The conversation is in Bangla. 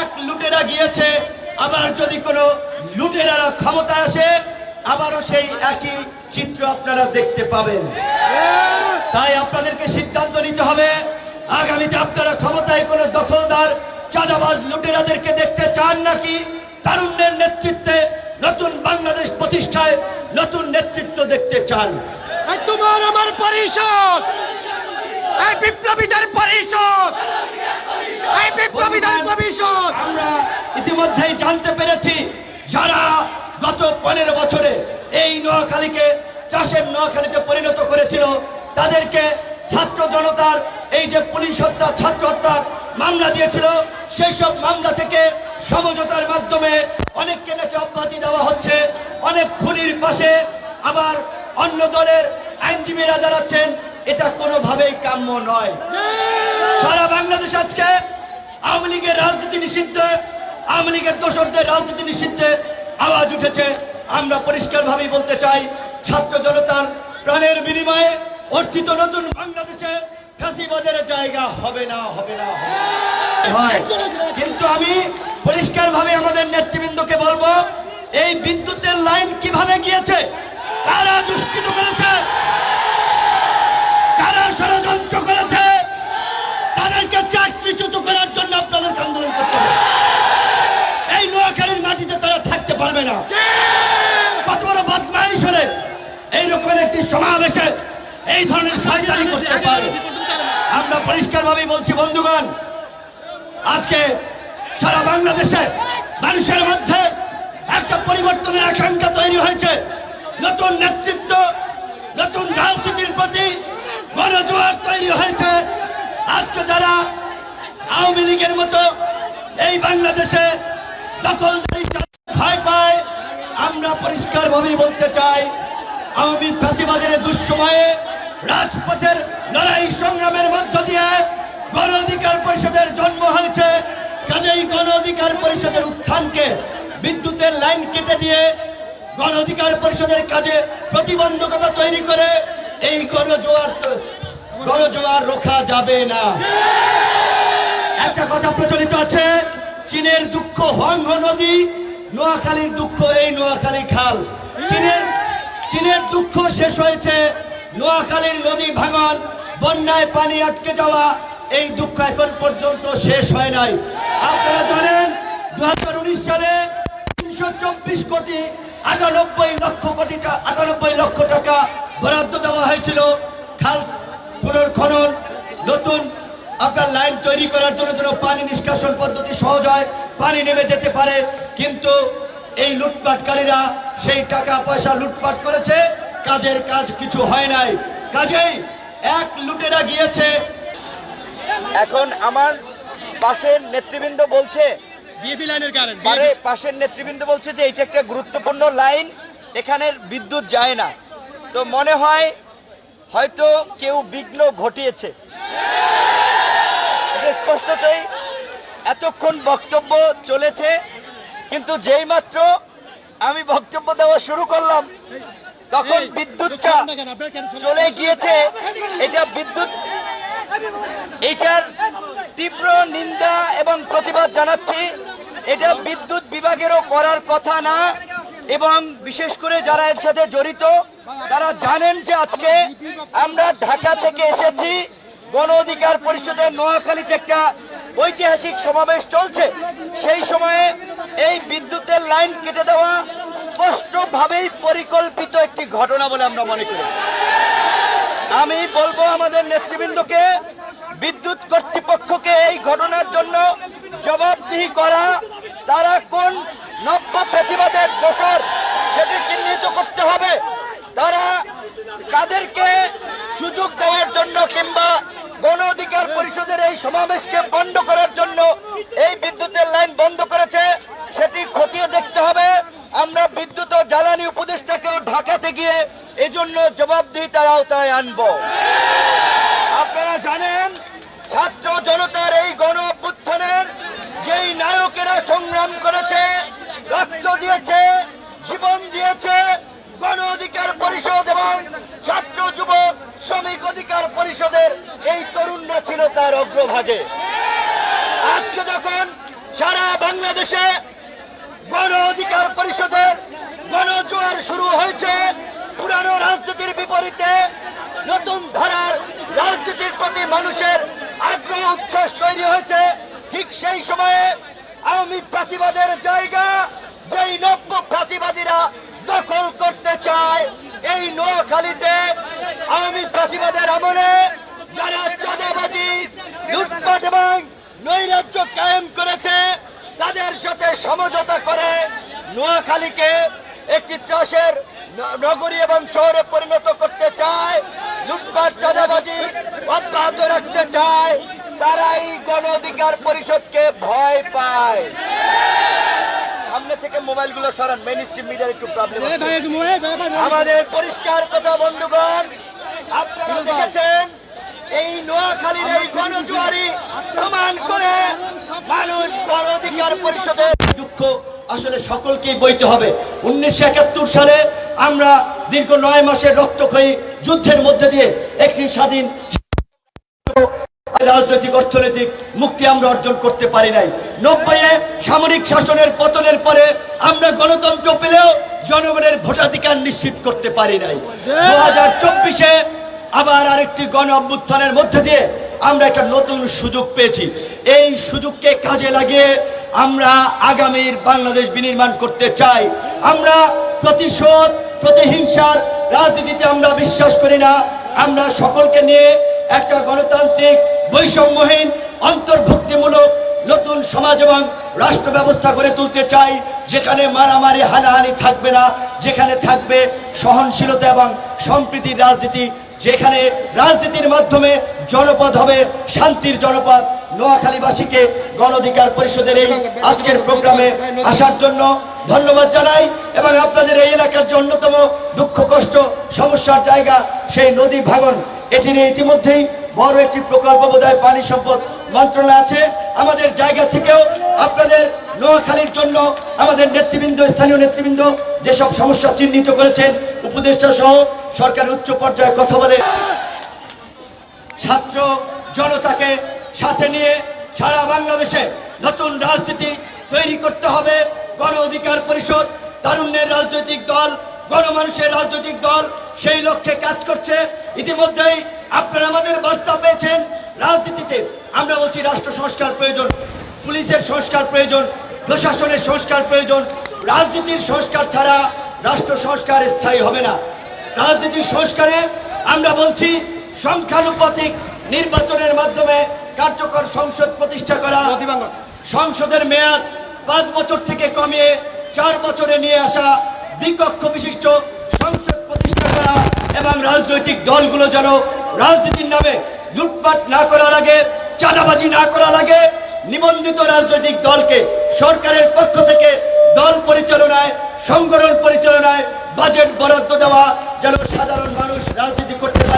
এক লুটেরা গিয়েছে, আবার যদি কোনো লুটেরারা ক্ষমতা আসে, আবারও সেই একই চিত্র আপনারা দেখতে পাবেন। তাই আপনাদেরকে সিদ্ধান্ত নিতে হবে, আগামীতে আপনারা ক্ষমতায় কোনো দখলদার, চাঁদাবাজ লুটেরাদেরকে দেখতে চান নাকি? তারুণ্যের নেতৃত্বে নতুন বাংলাদেশ প্রতিষ্ঠায় নতুন নেতৃত্ব দেখতে চান। তোমার আমার পরিষদ! এই বিপ্লবীদের পরিষদ! এই বিপ্লবীদের পরিষদ! আমরা ইতিমধ্যেই জানতে পেরেছি, যারা গত পনেরো বছরে এই নোয়াখালীকে, চাষের নোয়াখালীতে পরিণত করেছিল, তাদেরকে ছাত্র জনতার এই যে পুলিশ হত্যা, ছাত্র হত্যার মামলা দিয়েছিল সেই সব মামলা থেকে সমঝোতার মাধ্যমে অনেককে নাকি অব্যাহতি দেওয়া হচ্ছে। অনেক খুনির পাশে আবার অন্য দলের আইনজীবীরা দাঁড়াচ্ছেন। এটা কোনোভাবেই কাম্য নয়। সারা বাংলাদেশ আজকে আওয়ামী লীগের রাজনীতি নিষিদ্ধ আওয়ামী লীগের দোষরদের রাজনীতি নিষিদ্ধে আওয়াজ উঠেছে। আমরা পরিষ্কারভাবেই বলতে চাই ছাত্র জনতার প্রাণের বিনিময়ে অর্জিত নতুন বাংলাদেশে ফ্যাসিবাদের জায়গা হবে না হবে না হয়। কিন্তু আমি পরিষ্কারভাবে আমাদের নেতৃবৃন্দকে বলব এই বিদ্যুতের লাইন কীভাবে গিয়েছে? কারা দুষ্কৃত করেছে? কারা ষড়যন্ত্র করেছে? তাদেরকে চাকরিচ্যুত করার জন্য আপনাদেরকে আন্দোলন করতে হবে। এই নোয়াখালীর মাটিতে তারা থাকতে পারবে না। কত বড় বদমাইশ হলে এই রকমের একটি সমাবেশে এই ধরনের সাহায্য করতে পারে। আমরা পরিষ্কারভাবেই বলছি, বন্ধুগণ, আজকে সারা বাংলাদেশে মানুষের মধ্যে একটা পরিবর্তনের আকাঙ্ক্ষা তৈরি হয়েছে। নতুন নেতৃত্ব, নতুন রাজনীতির প্রতি গণজোয়ার তৈরি হয়েছে। আজকে যারা আওয়ামী লীগের মতো এই বাংলাদেশে ভয় পায়, আমরা পরিষ্কারভাবেই বলতে চাই, আওয়ামী ফাঁসিবাদের দুঃসময়ে রাজপথের লড়াই সংগ্রামের মধ্য দিয়ে গণ অধিকার পরিষদের জন্ম হয়েছে। কাজেই গণ অধিকার পরিষদের উত্থানকে বিদ্যুতের লাইন কেটে দিয়ে গণ অধিকার পরিষদের কাজে প্রতিবন্ধকতা তৈরি করে এই গণজোয়ার গণজোয়ার রোখা যাবে না। একটা কথা প্রচলিত আছে, চীনের দুঃখ হংহ নদী, নোয়াখালীর দুঃখ এই নোয়াখালী খাল। চীনের চীনের দুঃখ শেষ হয়েছে, নোয়াখালীর নদী ভাঙন বন্যায় পানি আটকে যাওয়া, এই দুঃখ এখন পর্যন্ত শেষ হয় নাই। আপনারা জানেন দু হাজার উনিশ সালে তিনশো চব্বিশ কোটি আটানব্বই লক্ষ কোটি আটানব্বই লক্ষ হয়েছিল খাল পুনর্খনন নতুন আপনার লাইন তৈরি করার জন্য যেন পানি নিষ্কাশন পদ্ধতি সহজ হয় পানি নেমে যেতে পারে কিন্তু এই লুটপাটকারীরা সেই টাকা পয়সা লুটপাট করেছে কাজের কাজ কিছু হয় নাই। কাজেই এক লুটেরা গিয়েছে। এখন আমার পাশের নেতৃবৃন্দ বলছে বিএপি লাইনের কারণ পাশের নেতৃবৃন্দ বলছে যে এটা একটা গুরুত্বপূর্ণ লাইন এখানের বিদ্যুৎ যায় না। তো মনে হয় হয়তো কেউ বিঘ্ন ঘটিয়েছে। স্পষ্টতই এতক্ষণ বক্তব্য চলেছে কিন্তু যেই মাত্র আমি বক্তব্য দেওয়া শুরু করলাম তখন বিদ্যুৎটা চলে গিয়েছে? এটা বিদ্যুৎ এটার তীব্র নিন্দা এবং প্রতিবাদ জানাচ্ছি। এটা বিদ্যুৎ বিভাগেরও করার কথা না। এবং বিশেষ করে যারা এর সাথে জড়িত, তারা জানেন যে আজকে আমরা ঢাকা থেকে এসেছি। গণ অধিকার পরিষদের নোয়াখালীতে একটা ঐতিহাসিক সমাবেশ চলছে। সেই সময়ে এই বিদ্যুতের লাইন কেটে দেওয়া স্পষ্টভাবেই পরিকল্পিত একটি ঘটনা বলে আমরা মনে করি। আমি বলব আমাদের নেতৃবৃন্দকে, বিদ্যুৎ কর্তৃপক্ষকে এই ঘটনার জন্য জবাবদিহি করা, তারা কোন নব্য প্রতিবাদের দোষর সেটি চিহ্নিত করতে হবে। তারা কাদেরকে সুযোগ দেওয়ার জন্য কিংবা গণ অধিকার পরিষদের এই সমাবেশকে বন্ধ করার জন্য এই বিদ্যুতের লাইন বন্ধ করেছে, সেটি খতিয়ে দেখতে হবে। আমরা বিদ্যুৎ ও জ্বালানি উপদেষ্টাকেও ঢাকাতে গিয়ে এজন্য জবাবদিহিতার আওতায় আনব। আপনারা জানেন, ছাত্র জনতার এই গণ অভ্যুত্থানের যেই নায়কেরা সংগ্রাম করেছে রক্ত দিয়েছে, জীবন দিয়েছে গণ অধিকার পরিষদ এবং ছাত্র যুব শ্রমিক অধিকার পরিষদের এই তরুণরা ছিল তার অগ্রভাগে। আজকে যখন সারা বাংলাদেশে গণ অধিকার পরিষদের গণজোয়ার শুরু হয়েছে, পুরানো রাজনীতির বিপরীতে নতুন ধারার রাজনীতির প্রতি মানুষের আগ্রহ, উচ্ছ্বাস তৈরি হয়েছে, ঠিক সেই সময়ে আওয়ামী প্রাচীবাদের জায়গা যেই নব্য প্রাচীবাদীরা দখল করতে চায়, এই নোয়াখালীতে আওয়ামী প্রাচীবাদের আমলে যারা চাঁদাবাজি, লুটপাট এবং নৈরাজ্য কায়েম করেছে, তাদের সাথে সমঝোতা করে নোয়াখালীকে একটি ত্রাসের নগরী এবং শহরে পরিণত করতে চায়, লুটপাট, চাঁদাবাজি অব্যাহত রাখতে চায় তারাই গণ অধিকার পরিষদকে ভয় পায়। সামনে থেকে মোবাইলগুলো সরান মেইন স্ট্রিম মিডিয়ার একটু প্রবলেম আমাদের পরিষ্কার কথা বন্ধুগণ আপনারা দেখেছেন এই নোয়াখালীর এই গণজুয়ারি প্রমাণ করে মানুষ গণ অধিকার পরিষদের দুঃখ আসলে সকলকেই বইতে হবে। উনিশশো একাত্তর সালে আমরা দীর্ঘ নয় মাসের রক্তক্ষয়ী যুদ্ধের মধ্যে দিয়ে একটি স্বাধীন রাজনৈতিক, অর্থনৈতিক মুক্তি আমরা অর্জন করতে পারি নাই। নব্বইয়ে সামরিক শাসনের পতনের পরে আমরা গণতন্ত্র পেলেও জনগণের ভোটাধিকার নিশ্চিত করতে পারি নাই। দু আবার আরেকটি গণ অভ্যুত্থানের মধ্যে দিয়ে আমরা একটা নতুন সুযোগ পেয়েছি। এই সুযোগকে কাজে লাগিয়ে আমরা আগামীর বাংলাদেশ বিনির্মাণ করতে চাই। আমরা প্রতিশোধ, প্রতিহিংসার রাজনীতিতে আমরা বিশ্বাস করি না। আমরা সকলকে নিয়ে একটা গণতান্ত্রিক বৈষম্যহীন, অন্তর্ভুক্তিমূলক নতুন সমাজ এবং রাষ্ট্র ব্যবস্থা গড়ে তুলতে চাই, যেখানে মারামারি, হানাহানি থাকবে না, যেখানে থাকবে সহনশীলতা এবং সম্প্রীতির রাজনীতি, যেখানে রাজনীতির মাধ্যমে জনপদ হবে, শান্তির জনপদ। নোয়াখালীবাসীকে গণ অধিকার পরিষদের এই আজকের প্রোগ্রামে আসার জন্য ধন্যবাদ জানাই এবং আপনাদের এই এলাকার যে অন্যতম দুঃখ, কষ্ট, সমস্যার জায়গা, সেই নদী ভাঙন এটি নিয়ে ইতিমধ্যেই বড় একটি প্রকল্প বোধহয় পানি সম্পদ মন্ত্রণালয় আছে। আমাদের জায়গা থেকেও আপনাদের নোয়াখালীর জন্য আমাদের নেতৃবৃন্দ, স্থানীয় নেতৃবৃন্দ যেসব সমস্যা চিহ্নিত করেছেন, উপদেষ্টা সহ সরকার উচ্চ পর্যায়ে কথা বলে ছাত্র জনতাকে সাথে নিয়ে সারা বাংলাদেশে নতুন রাজনীতি তৈরি করতে হবে। গণ অধিকার পরিষদ, তারুণ্যের রাজনৈতিক দল গণমানুষের রাজনৈতিক দল সেই লক্ষ্যে কাজ করছে। ইতিমধ্যেই আপনারা আমাদের বার্তা পেয়েছেন রাজনীতিতে আমরা বলছি রাষ্ট্র সংস্কার প্রয়োজন পুলিশের সংস্কার প্রয়োজন প্রশাসনের সংস্কার প্রয়োজন। রাজনীতির সংস্কার ছাড়া রাষ্ট্র সংস্কার স্থায়ী হবে না। রাজনীতির সংস্কারে আমরা বলছি সংখ্যানুপাতিক নির্বাচনের মাধ্যমে কার্যকর সংসদ প্রতিষ্ঠা করা। সংসদের মেয়াদ পাঁচ বছর থেকে কমিয়ে চার বছরে নিয়ে আসা দ্বিকক্ষ বিশিষ্ট সংসদ প্রতিষ্ঠা করা এবং রাজনৈতিক দলগুলো যেন রাজনীতির নামে লুটপাট না করা লাগে চাঁদাবাজি না করা লাগে নিবন্ধিত রাজনৈতিক দলকে সরকারের পক্ষ থেকে দল পরিচালনায়, সংগঠন পরিচালনায় বাজেট বরাদ্দ দেওয়া যেন সাধারণ মানুষ রাজনীতি করতে পারে।